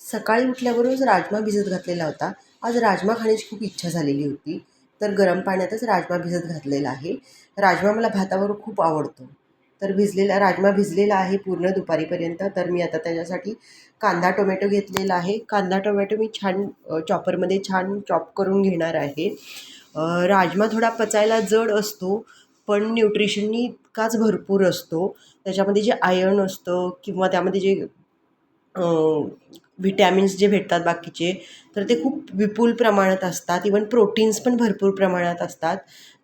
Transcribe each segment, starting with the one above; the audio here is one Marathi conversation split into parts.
सकाळी उठल्याबरोबरच राजमा भिजत घातलेला होता. आज राजमा खाण्याची खूप इच्छा झालेली होती. तर गरम पाण्यातच राजमा भिजत घातलेला आहे. राजमा मला भातावर खूप आवडतो. तर भिजलेला राजमा भिजलेला आहे पूर्ण दुपारीपर्यंत. तर मी आता त्याच्यासाठी कांदा टोमॅटो घेतलेला आहे. कांदा टोमॅटो मी छान चॉपरमध्ये छान चॉप करून घेणार आहे. राजमा थोडा पचायला जड असतो पण न्यूट्रिशननी इतकाच भरपूर असतो. त्याच्यामध्ये जे आयर्न असतं किंवा त्यामध्ये जे व्हिटॅमिन्स जे भेटतात बाकीचे तर ते खूप विपुल प्रमाणात असतात. इवन प्रोटीन्स पण भरपूर प्रमाणात असतात.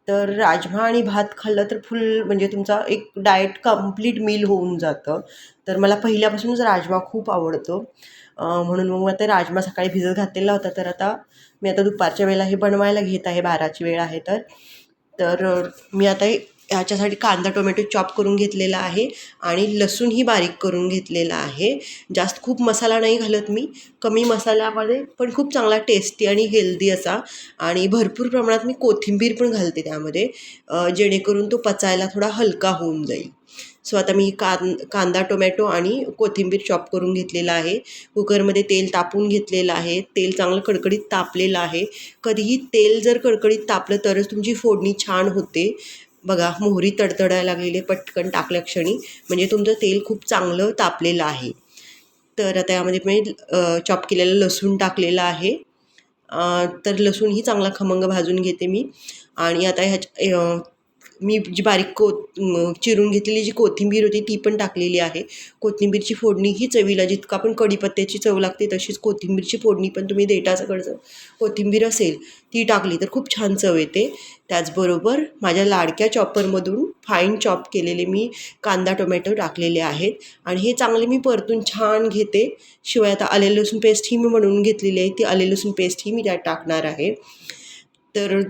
तर राजमा आणि भात खाल्लं तर फुल म्हणजे तुमचा एक डाएट कंप्लीट मील होऊन जातं. तर मला पहिल्यापासूनच राजमा खूप आवडतो. म्हणून मग आता राजमा सकाळी भिजत घातलेला होता. तर आता मी आता दुपारच्या वेळेला हे बनवायला घेत आहे. बाराची वेळ आहे तर. तर मी आता हे ह्याच्यासाठी कांदा टोमॅटो चॉप करून घेतलेला आहे आणि लसूणही बारीक करून घेतलेला आहे. जास्त खूप मसाला नाही घालत मी. कमी मसाल्यामध्ये पण खूप चांगला टेस्टी आणि हेल्दी असा. आणि भरपूर प्रमाणात मी कोथिंबीर पण घालते त्यामध्ये जेणेकरून तो पचायला थोडा हलका होऊन जाईल. सो आता मी कां कांदा टोमॅटो आणि कोथिंबीर चॉप करून घेतलेला आहे. कुकरमध्ये तेल तापून घेतलेलं आहे. तेल चांगलं कडकडीत तापलेलं आहे. कधीही तेल जर कडकडीत तापलं तरच तुमची फोडणी छान होते. बघा मोहरी तडतडायला लागलेली आहे पटकन टाकल्या क्षणी. म्हणजे तुमचं तेल खूप चांगलं तापलेलं आहे. तर आता यामध्ये मी चॉप केलेलं लसूण टाकलेलं आहे. तर लसूणही चांगला खमंग भाजून घेते मी. आणि आता ह्याच्या मी जी बारीक को चिरून घेतलेली जी कोथिंबीर होती ती पण टाकलेली आहे. कोथिंबीरची फोडणी ही चवीला जितका पण कढीपत्त्याची चव लागते तशीच कोथिंबीरची फोडणी पण तुम्ही देठाकडचं कोथिंबीर असेल ती टाकली तर खूप छान चव येते. त्याचबरोबर माझ्या लाडक्या चॉपरमधून फाईन चॉप केलेले मी कांदा टोमॅटो टाकलेले आहेत. आणि हे चांगले मी परतून छान घेते. शिवाय आता आले लसूण पेस्ट ही मी म्हणून घेतलेली आहे. ती आले लसूण पेस्ट ही मी त्यात टाकणार आहे. तर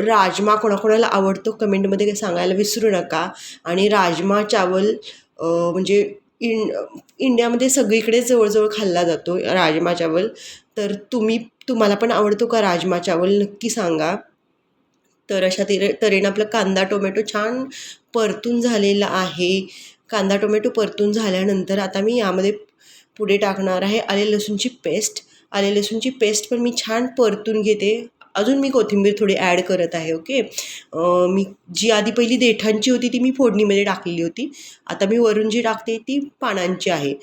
राजमा कोणाकोणाला आवडतो कमेंटमध्ये सांगायला विसरू नका. आणि राजमा चावल म्हणजे इन इंडियामध्ये सगळीकडे जवळजवळ खाल्ला जातो राजमा चावल. तर तुम्ही तुम्हाला पण आवडतो का राजमा चावल? नक्की सांगा. तर अशा तरे तऱ्हेनं आपला कांदा टोमॅटो छान परतून झालेला आहे. कांदा टोमॅटो परतून झाल्यानंतर आता मी यामध्ये पुढे टाकणार आहे आले लसूणची पेस्ट. आले लसूणची पेस्ट पण मी छान परतून घेते. अजून मी कोथिंबीर थोडी ॲड करत आहे ओके मी जी आधी पहिली देठांची होती ती मी फोडणीमध्ये टाकलेली होती. आता मी वरून जी टाकते ती पानांची आहे.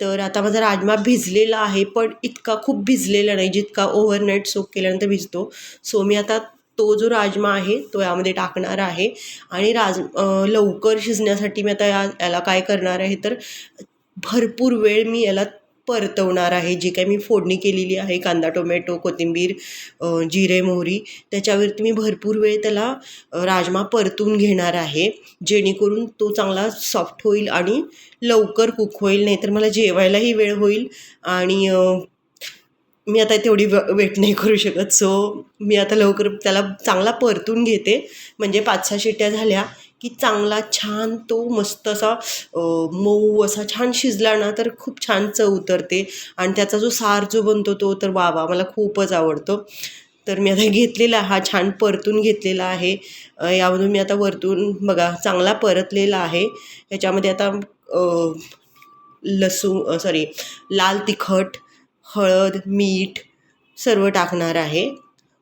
तर आता माझा राजमा भिजलेला आहे पण इतका खूप भिजलेला नाही जितका ओव्हरनाईट सोक केल्यानंतर भिजतो. सो मी आता तो जो राजमा आहे तो यामध्ये टाकणार आहे. आणि राज लवकर शिजण्यासाठी मी आता या याला काय करणार आहे तर भरपूर वेळ मी याला परतवणार आहे जी काही मी फोडणी केलेली आहे कांदा टोमॅटो कोथिंबीर जिरे मोहरी त्याच्यावरती मी भरपूर वेळ त्याला राजमा परतून घेणार आहे जेणेकरून तो चांगला सॉफ्ट होईल आणि लवकर कुक होईल नाहीतर मला जेवायलाही वेळ होईल आणि मी आता तेवढी व वेट नाही करू शकत. सो मी आता लवकर त्याला चांगला परतून घेते. म्हणजे पाच सहा शिट्ट्या झाल्या की चांगला छान तो मस्त असा मऊ असा छान शिजला ना तर खूप छान चव उतरते. आणि त्याचा जो सार जो बनतो तो तर वा वा मला खूपच आवडतो. तर मी आता घेतलेला हा छान परतून घेतलेला आहे. यामधून मी आता वरतून बघा चांगला परतलेला आहे. याच्यामध्ये आता लसूण सॉरी लाल तिखट हळद मीठ सर्व टाकणार आहे.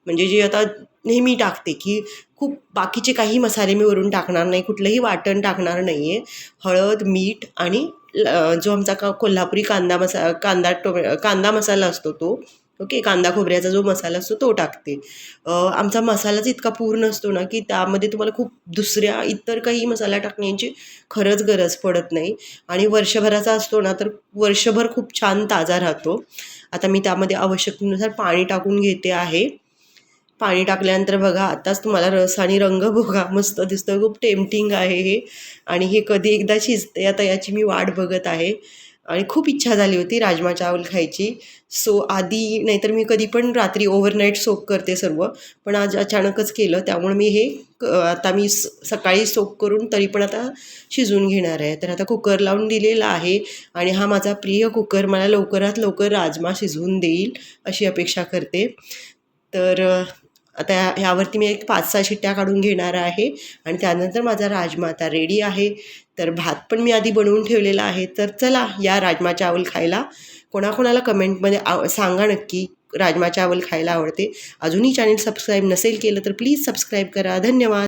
म्हणजे जे आता नेहमी टाकते की खूप बाकीचे काही मसाले मी वरून टाकणार नाही कुठलंही वाटण टाकणार नाही आहे हळद मीठ आणि ल- जो आमचा का कोल्हापुरी कांदा मसा कांदा टोमॅ कांदा मसाला असतो तो ओके कांदा खोबऱ्याचा जो मसाला असतो तो टाकते. आमचा मसालाच इतका पूर्ण असतो ना की त्यामध्ये तुम्हाला खूप दुसऱ्या इतर काही मसाला टाकण्याची खरंच गरज पडत नाही. आणि वर्षभराचा असतो ना तर वर्षभर खूप छान ताजा राहतो. आता मी त्यामध्ये आवश्यकतेनुसार पाणी टाकून घेते आहे. पाणी टाकल्यानंतर बघा आताच तुम्हाला रस आणि रंग बघा मस्त दिसतं खूप टेम्पटिंग आहे हे. आणि हे कधी एकदा शिजते आता याची मी वाट बघत आहे. आणि खूप इच्छा झाली होती राजमा चावल खायची. सो आधी नाहीतर मी कधी पण रात्री ओव्हरनाईट सोक करते सर्व. पण आज अचानकच केलं. त्यामुळे मी हे क- आता मी स सकाळी सोक करून तरी पण आता शिजवून घेणार आहे. तर आता कुकर लावून दिलेला आहे आणि हा माझा प्रिय कुकर मला लवकरात लवकर राजमा शिजवून देईल अशी अपेक्षा करते. तर आता ह्यावरती मी एक पाच सहा शिट्ट्या काढून घेणार आहे. आणि त्यानंतर माझा राजमा आता रेडी आहे. तर भात पण मी आधी बनवून ठेवलेला आहे. तर चला या राजमा चावल खायला. कोणाकोणाला कमेंटमध्ये आव सांगा नक्की. राजमा चावल खायला आवडते. अजूनही चॅनल सबस्क्राईब नसेल केलं तर प्लीज सबस्क्राईब करा. धन्यवाद.